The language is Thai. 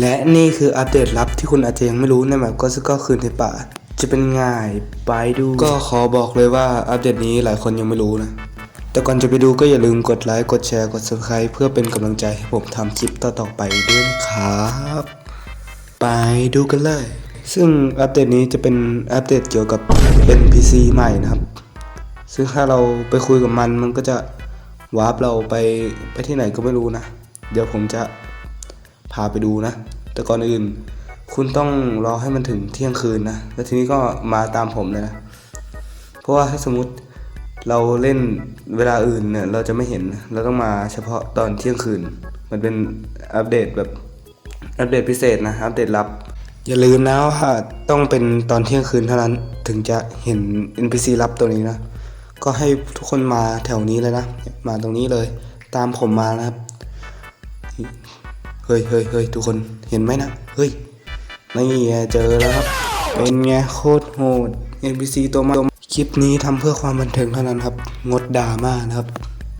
และนี่คืออัปเดตลับที่คุณอาจจะยังไม่รู้ในแมปก็สก็คืนในป่า จะเป็นง่ายไปดู ก็ขอบอกเลยว่าอัปเดตนี้หลายคนยังไม่รู้นะ แต่ก่อนจะไปดูก็อย่าลืมกดไลค์กดแชร์กด subscribe เพื่อเป็นกำลังใจให้ผมทำคลิปต่อๆไปด้วยนะครับ ไปดูกันเลย ซึ่งอัปเดตนี้จะเป็นอัปเดตเกี่ยวกับ NPC ใหม่นะครับ ซึ่งถ้าเราไปคุยกับมันมันก็จะวาร์ปเราไปไปที่ไหนก็ไม่รู้นะ เดี๋ยวผมจะ พาไปดูนะ แต่ก่อนอื่น คุณต้องรอให้มันถึงเที่ยงคืนนะ แล้วทีนี้ก็มาตามผมเลยนะ เพราะว่าถ้าสมมติเราเล่นเวลาอื่นเนี่ยเราจะไม่เห็น เราต้องมาเฉพาะตอนเที่ยงคืน มันเป็นอัปเดตแบบอัปเดตพิเศษนะอัปเดตลับ อย่าลืมนะว่าต้องเป็นตอนเที่ยงคืนเท่านั้นถึงจะเห็น NPC ลับตัวนี้นะ ก็ให้ทุกคนมาแถวนี้เลยนะ มาตรงนี้เลย ตามผมมานะครับ เฮ้ยเฮ้ยเฮ้ยทุกคนเห็นไหมนะ เฮ้ยนี่เจอแล้วครับ เป็นไงโคตรโหด NPC ตัวมาคลิปนี้ทำเพื่อความบันเทิงเท่านั้นครับ งดดราม่านะครับ